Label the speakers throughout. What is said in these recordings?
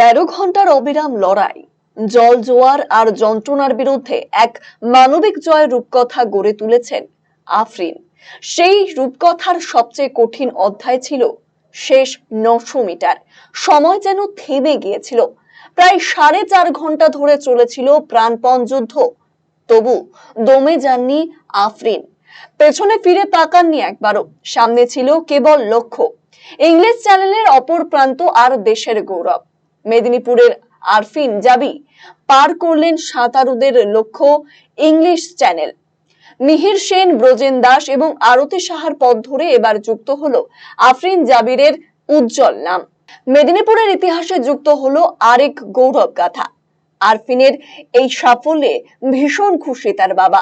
Speaker 1: তেরো ঘণ্টার অবিরাম লড়াই, জল জোয়ার আর যন্ত্রণার বিরুদ্ধে এক মানবিক জয় রূপকথা গড়ে তুলেছেন আফরিন। সেই রূপকথার সবচেয়ে কঠিন অধ্যায় ছিল শেষ নশো মিটার। সময় যেন থেমে গিয়েছিল। প্রায় সাড়ে চার ঘণ্টা ধরে চলেছিল প্রাণপণ যুদ্ধ। তবু দমে যাননি আফরিন। পেছনে ফিরে তাকাননি একবারও। সামনে ছিল কেবল লক্ষ্য। ইংলিশ চ্যানেলের অপর প্রান্ত আর দেশের গৌরব। মেদিনীপুরের আরফিন জাবি পার করলেন সাঁতারুদের লক্ষ্য ইংলিশ চ্যানেল। মিহির সেন, ব্রজেন দাস এবং আরতি সাহার পথ ধরে এবার যুক্ত হলো আফরিন জাবিরের উজ্জ্বল নাম। মেদিনীপুরের ইতিহাসে যুক্ত হলো আরেক গৌরব গাথা। আরফিনের এই সাফল্যে ভীষণ খুশি তার বাবা।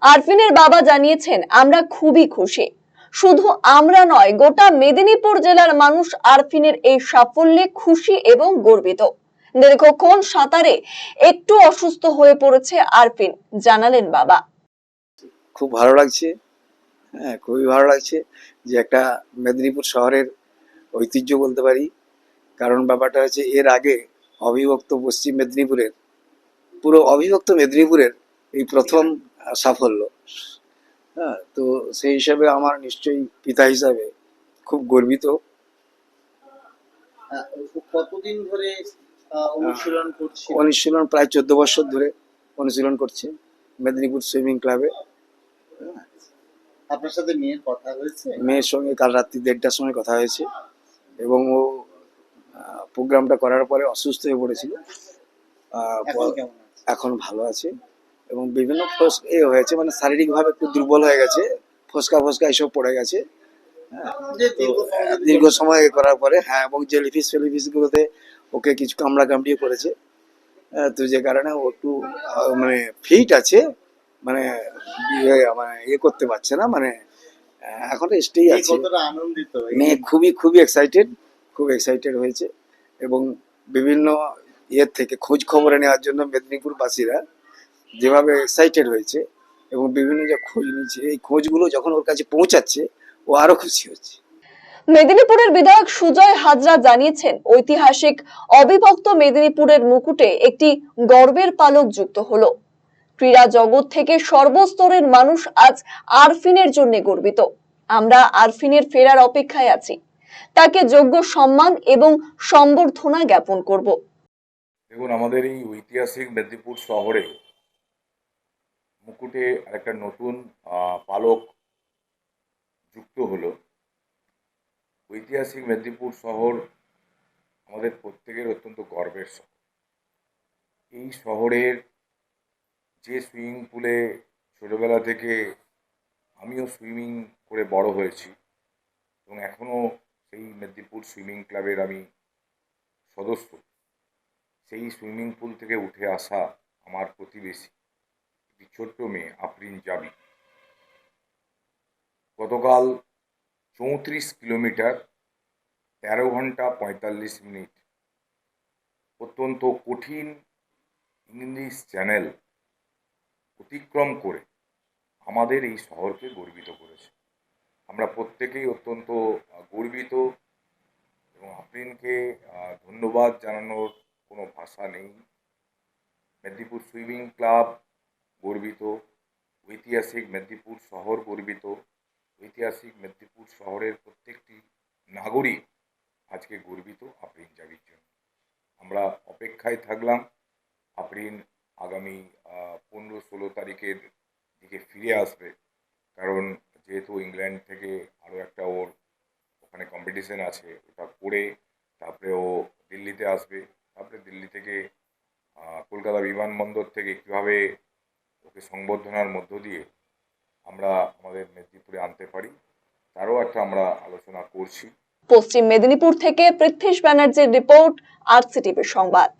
Speaker 1: আরফিনের বাবা জানিয়েছেন, আমরা খুবই খুশি। শুধু আমরা নয়, গোটা মেদিনীপুর জেলার মানুষ আরফিনের এই সাফল্যে খুশি এবং গর্বিত। দীর্ঘক্ষণ সাঁতারে একটু অসুস্থ হয়ে পড়েছে আরফিন, জানালেন বাবা।
Speaker 2: খুব ভালো লাগছে হ্যাঁ খুবই ভালো লাগছে যে একটা মেদিনীপুর শহরের ঐতিহ্য বলতে পারি। কারণ ব্যাপারটা হচ্ছে এর আগে অবিভক্ত পশ্চিম মেদিনীপুরের, পুরো অবিভক্ত মেদিনীপুরের এই প্রথম সাফল্য। হ্যাঁ তো সেই হিসাবে আমার নিশ্চয়ই পিতা হিসাবে খুব গর্বিত।
Speaker 3: আহ, কতদিন ধরে অনুশীলন করছি
Speaker 2: অনুশীলন প্রায় চোদ্দ বছর ধরে অনুশীলন করছে মেদিনীপুর সুইমিং ক্লাবে।
Speaker 3: আপনার সাথে মেয়ের কথা হয়েছে?
Speaker 2: মেয়ের সঙ্গে কাল রাত্রি দেড়টার সময় কথা হয়েছে এবং ও প্রোগ্রামটা করার পরে অসুস্থ হয়ে পড়েছিল।
Speaker 3: এখন
Speaker 2: ভালো আছে। এবং বিভিন্ন ফোস এ হয়েছে মানে শারীরিকভাবে একটু দুর্বল হয়ে গেছে ফোসকা ফোসকা এসব পড়ে গেছে। হ্যাঁ,
Speaker 3: দীর্ঘ সময়
Speaker 2: করার পরে হ্যাঁ এবং জেলিফিস ফেলিফিস গুলোতে ওকে কিছু কামড়া কামড়িয়ে করেছে। তো যে কারণে ও একটু মানে ফিট আছে মানে ইয়ে মানে ইয়ে করতে পারছে না মানে এখন রেস্টেই
Speaker 3: এই
Speaker 2: আছে। মেয়ে খুবই খুবই এক্সাইটেড খুব এক্সাইটেড হয়েছে। এবং বিভিন্ন ইয়ের থেকে খোঁজ খবরে নেওয়ার জন্য মেদিনীপুরবাসীরা যেভাবে এক্সাইটেড হয়েছে এবং বিভিন্ন যে খোঁজ নিচ্ছে এই খোঁজগুলো যখন ওর কাছে পৌঁছাচ্ছে ও আরও খুশি হচ্ছে।
Speaker 1: মেদিনীপুরের বিধায়ক সুজয় হাজরা জানিয়েছেন ঐতিহাসিক অবিভক্ত মেদিনীপুরের মুকুটে একটি গর্বের পালক যুক্ত হলো। ক্রীড়া জগৎ থেকে সর্বস্তরের মানুষ আজ আরফিনের জন্য গর্বিত। আমরা আরফিনের ফেরার অপেক্ষায় আছি। তাকে যোগ্য সম্মান এবং সম্বর্ধনা জ্ঞাপন করব।
Speaker 4: দেখুন আমাদের এই ঐতিহাসিক মেদিনীপুর শহরে মুকুটে একটা নতুন পালক যুক্ত হলো। ঐতিহাসিক মেদিনীপুর শহর আমাদের প্রত্যেকের অত্যন্ত গর্বের শহর। এই শহরের যে সুইমিং পুলে ছোটোবেলা থেকে আমিও সুইমিং করে বড় হয়েছি এবং এখনও সেই মেদিনীপুর সুইমিং ক্লাবের আমি সদস্য। সেই সুইমিং পুল থেকে উঠে আসা আমার প্রতিবেশী। একটি ছোট্ট মেয়ে, আফরিন জাবি গতকাল চৌত্রিশ কিলোমিটার, তেরো ঘণ্টা পঁয়তাল্লিশ মিনিট, অত্যন্ত কঠিন ইংলিশ চ্যানেল অতিক্রম করে আমাদের এই শহরকে গর্বিত করেছে। আমরা প্রত্যেকেই অত্যন্ত গর্বিত এবং আফরিনকে ধন্যবাদ জানানোর কোনো ভাষা নেই। মেদিনীপুর সুইমিং ক্লাব গর্বিত, ঐতিহাসিক মেদিনীপুর শহর গর্বিত, ঐতিহাসিক মেদিনীপুর শহরের প্রত্যেকটি নাগরিক আজকে গর্বিত আফরিন জাবির জন্য। আমরা অপেক্ষায় থাকলাম, আফরিন আগামী পনেরো ষোলো তারিখের দিকে ফিরে আসবে, কারণ যেহেতু ইংল্যান্ড থেকে আরও একটা ওর ওখানে কম্পিটিশন আছে, ওটা করে তারপরে ও দিল্লিতে আসবে, তারপরে দিল্লি থেকে কলকাতা বিমানবন্দর থেকে কীভাবে ওকে সংবর্ধনার মধ্য দিয়ে আমরা আমাদের মেদিনীপুরে আনতে পারি। তারও একটা আমরা আলোচনা করছি।
Speaker 1: পশ্চিম মেদিনীপুর থেকে পৃথ্বীশ ব্যানার্জির রিপোর্ট আর সংবাদ।